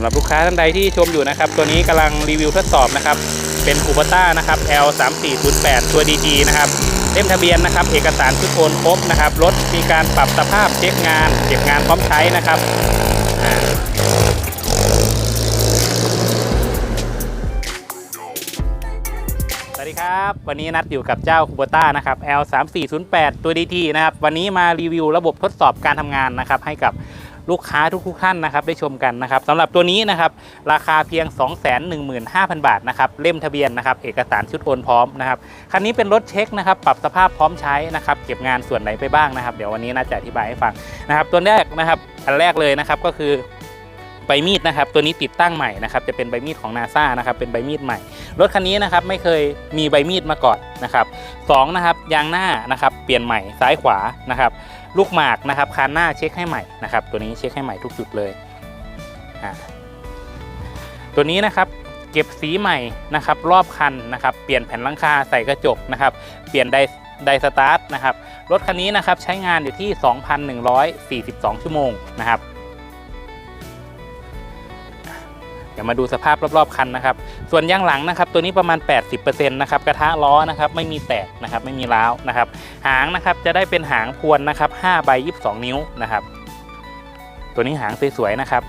ำหรับลูกค้าท่านใดที่ชมอยู่นะครับ ตัวนี้กำลังรีวิวทดสอบนะครับ เป็นคูปต้านะครับ L 3 4 0 8ตัว DG นะครับ เล่มทะเบียนนะครับ เอกสารชุดโอนครบนะครับ รถมีการปรับสภาพเช็คงาน เก็บงานพร้อมใช้นะครับสวัสดีครับ วันนี้นัดอยู่กับเจ้าคูปต้านะครับ L 3 4 0 8ตัว DG นะครับ วันนี้มารีวิวระบบทดสอบการทำงานนะครับ ให้กับ ลูกค้าทุกๆท่านนะครับได้ชมกันนะครับสำหรับตัวนี้นะครับราคาเพียง 215,000 บาทนะครับเล่มทะเบียนนะครับเอกสารชุดโอนพร้อมนะครับคันนี้เป็นรถเช็คนะครับปรับสภาพพร้อมใช้นะครับเก็บงานส่วนไหนไปบ้างนะครับ เดี๋ยววันนี้น่าจะอธิบายให้ฟังนะครับตัวแรกนะครับอันแรกเลยนะครับก็คือใบมีดนะครับตัวนี้ติดตั้งใหม่นะครับจะเป็นใบมีดของนาซานะครับเป็นใบมีดใหม่ รถคันนี้นะครับไม่เคยมีใบมีดมาก่อนนะครับสองนะครับยางหน้านะครับเปลี่ยนใหม่ซ้ายขวานะครับ ลูกหมากนะครับคานหน้าเช็คให้ใหม่นะครับ ตัวนี้เช็คให้ใหม่ทุกจุดเลยตัวนี้นะครับเก็บสีใหม่นะครับ รอบคันนะครับ เปลี่ยนแผ่นหลังคาใส่กระจกนะครับ เปลี่ยนไดไดสตาร์ทนะครับรถคันนี้นะครับใช้งานอยู่ที่ 2,142 ชั่วโมงนะครับ ดี๋ยวมาดูสภาพรอบๆคันนะครับ ส่วนยางหลังนะครับ ตัวนี้ประมาณ 80%นะครับกระทะล้อนะครับไม่มีแตกนะครับไม่มีร้าวนะครับ หางนะครับจะได้เป็นหางพวนนะครับ5ใบ22 นิ้วนะครับ ตัวนี้หางสวยๆนะครับ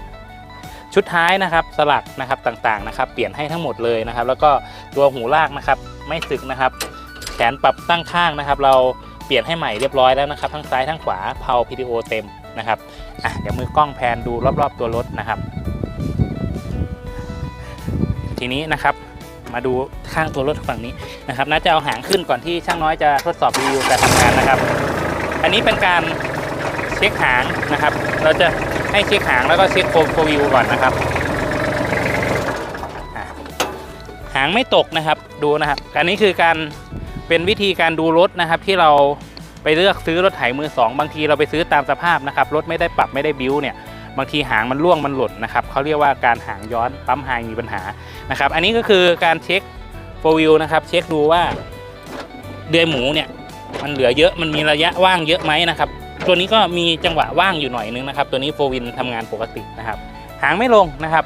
ชุดท้ายนะครับสลักนะครับต่างๆนะครับ เปลี่ยนให้ทั้งหมดเลยนะครับ แล้วก็ตัวหูลากนะครับ ไม่สึกนะครับ แขนปรับตั้งข้างนะครับ เราเปลี่ยนให้ใหม่เรียบร้อยแล้วนะครับ ทั้งซ้ายทั้งขวาเพา PTO เต็มนะครับอะเดี๋ยวมือกล้องแพนดูรอบๆตัวรถนะครับ ทีนี้นะครับ มาดูข้างตัวรถฝั่งนี้นะครับน่าจะเอาหางขึ้นก่อนที่ช่างน้อยจะทดสอบรีวิวการทำงานนะครับ อันนี้เป็นการเช็คหางนะครับ เราจะให้เช็คหางแล้วก็เช็คโฟมโฟวิวก่อนนะครับหางไม่ตกนะครับดูนะครับ อันนี้คือการเป็นวิธีการดูรถนะครับ ที่เราไปเลือกซื้อรถไถมือสองบางทีเราไปซื้อตามสภาพนะครับรถไม่ได้ปรับไม่ได้บิ้วเนี่ย บางทีหางมันร่วงมันหล่นนะครับเขาเรียกว่าการหางย้อนปั๊มไฮมีปัญหานะครับ อันนี้ก็คือการเช็คโฟวิวนะครับ เช็คดูว่าเดือยหมูเนี่ยมันเหลือเยอะมันมีระยะว่างเยอะไหมนะครับ ตัวนี้ก็มีจังหวะว่างอยู่หน่อยนึงนะครับ ตัวนี้โฟวินทำงานปกตินะครับ หางไม่ลงนะครับ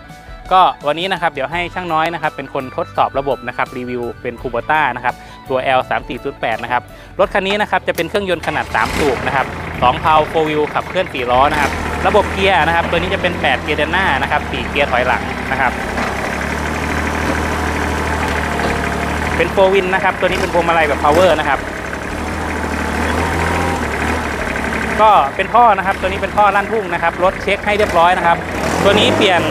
ก็วันนี้นะครับเดี๋ยวให้ช่างน้อยนะครับ เป็นคนทดสอบระบบนะครับรีวิวเป็นคูปต้านะครับตัว L 3 4 0 8นะครับรถคันนี้นะครับจะเป็นเครื่องยนต์ขนาด 3 สูบนะครับ2เพาโฟวิวขับเคลื่อน4ล้อนะครับ ระบบเกียร์นะครับ ตัวนี้จะเป็น 8 เกียร์เดินหน้านะครับ4เกียร์ถอยหลังนะครับ เป็นโฟวินนะครับ ตัวนี้เป็นพวงมาลัยแบบพาวเวอร์นะครับ ก็เป็นท่อนะครับ ตัวนี้เป็นท่อลั่นทุ่งนะครับ รถเช็คให้เรียบร้อยนะครับ ตัวนี้เปลี่ยน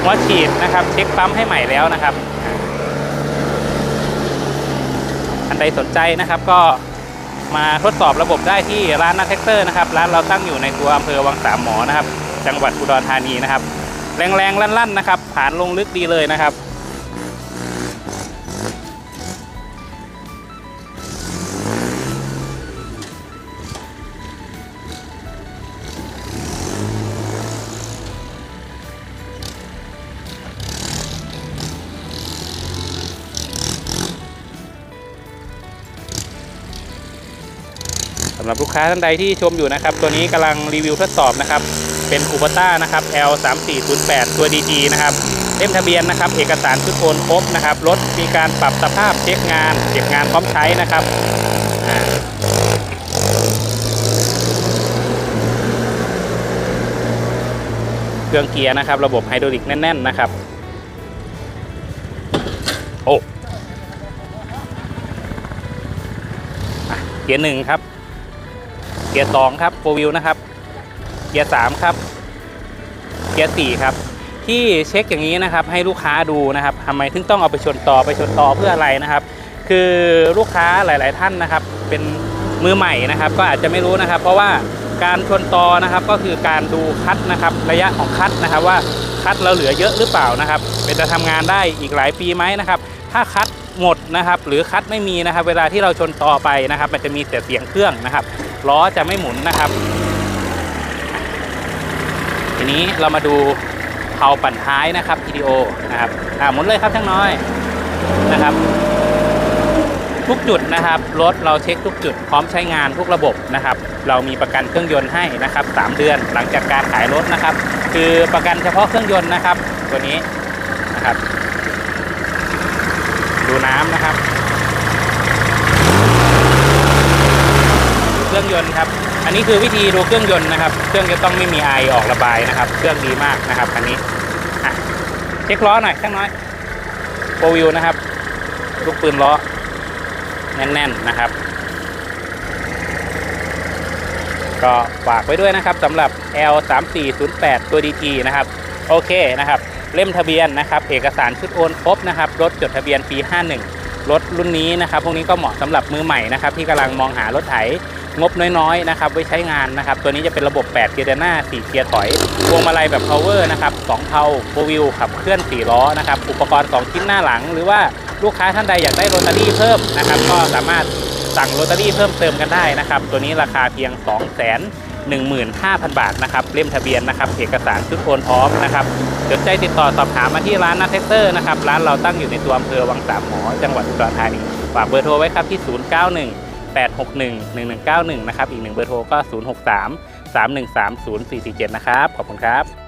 หัวฉีดนะครับ เช็คปั๊มให้ใหม่แล้วนะครับ อันใดสนใจนะครับก็ มาทดสอบระบบได้ที่ร้านนักแท็กเตอร์นะครับร้านเราตั้งอยู่ในตัวอำเภอวังสามหมอนะครับ จังหวัดอุดรธานีนะครับ แรงๆลั่นๆนะครับ ผ่านลงลึกดีเลยนะครับ สำหรับลูกค้าท่านใดที่ชมอยู่นะครับ ตัวนี้กำลังรีวิวทดสอบนะครับ เป็นคูปต้านะครับ L 3 4 0 8ตัว DG นะครับ เล่มทะเบียนนะครับ เอกสารชุดโอนครบนะครับ รถมีการปรับสภาพเช็คงาน เก็บงานพร้อมใช้นะครับเครื่องเกียร์นะครับ ระบบไฮดรอลิกแน่น ๆ นะครับ โอ้เกียร์หนึ่งครับ เกียร์สองครับโฟวิวนะครับ เกียร์สามครับ เกียร์สี่ครับ ที่เช็คอย่างนี้นะครับให้ลูกค้าดูนะครับทำไมถึงต้องเอาไปชนต่อไปชนต่อเพื่ออะไรนะครับ คือลูกค้าหลาย ๆ ท่านนะครับ เป็นมือใหม่นะครับ ก็อาจจะไม่รู้นะครับ เพราะว่าการชนต่อนะครับก็คือการดูคัดนะครับ ระยะของคัดนะครับว่าคัดเราเหลือเยอะหรือเปล่านะครับเป็นจะทำงานได้อีกหลายปีไหมนะครับ ถ้าคัดหมดนะครับ หรือคัดไม่มีนะครับ เวลาที่เราชนต่อไปนะครับ มันจะมีแต่เสียงเครื่องนะครับ ล้อจะไม่หมุนนะครับ ทีนี้เรามาดูเผาปั่นท้ายนะครับ PTO นะครับอ่าหมุนเลยครับช่างน้อยนะครับ ทุกจุดนะครับรถเราเช็คทุกจุดพร้อมใช้งานทุกระบบนะครับ เรามีประกันเครื่องยนต์ให้นะครับ 3 เดือนหลังจากการขายรถนะครับ คือประกันเฉพาะเครื่องยนต์นะครับ ตัวนี้นะครับ ดูน้ำนะครับ ดูเครื่องย นต์ครับ อันนี้คือวิธีดูเครื่องยนต์นะครับ เครื่องจะต้องไม่มีไอออกระบายนะครับ เครื่องดีมากนะครับคันนี้เช็คล้อหน่อยข้างน้อยโปรวิวนะครับ ลูกปืนล้อ แน่นๆนะครับ ก็ฝากไว้ด้วยนะครับสำหรับ L 3 4 0 8 ตัว DT นะครับ โอเคนะครับ เล่มทะเบียนนะครับ เอกสารชุดโอนครบนะครับ รถจดทะเบียนปี 51รถรุ่นนี้นะครับ พวกนี้ก็เหมาะสำหรับมือใหม่นะครับ ที่กำลังมองหารถไถ งบน้อยๆนะครับไว้ใช้งานนะครับ ตัวนี้จะเป็นระบบ 8 เกียร์เดินหน้า 4 เกียร์ถอยพวงมาลัยแบบ power นะครับ2เพาโฟวิวขับเคลื่อน 4 ล้อนะครับอุปกรณ์ 2 ชิ้นหน้าหลัง หรือว่าลูกค้าท่านใดอยากได้โรตารี่เพิ่มนะครับ ก็สามารถสั่งโรตารี่เพิ่มเติมกันได้นะครับ ตัวนี้ราคาเพียง2 0 0 0 0 15,000 บาทนะครับเล่มทะเบียนนะครับ เอกสารชุดโอนพร้อมนะครับสนใจติดต่อสอบถามมาที่ร้านนัทเทสเตอร์นะครับ ร้านเราตั้งอยู่ในตัวอำเภอวังสามหมอ จังหวัดอุดรธานีฝากเบอร์โทรไว้ครับที่ 091 08611191 นะครับ อีกหนึ่งเบอร์โทรก็ 063 313 0447 นะครับ ขอบคุณครับ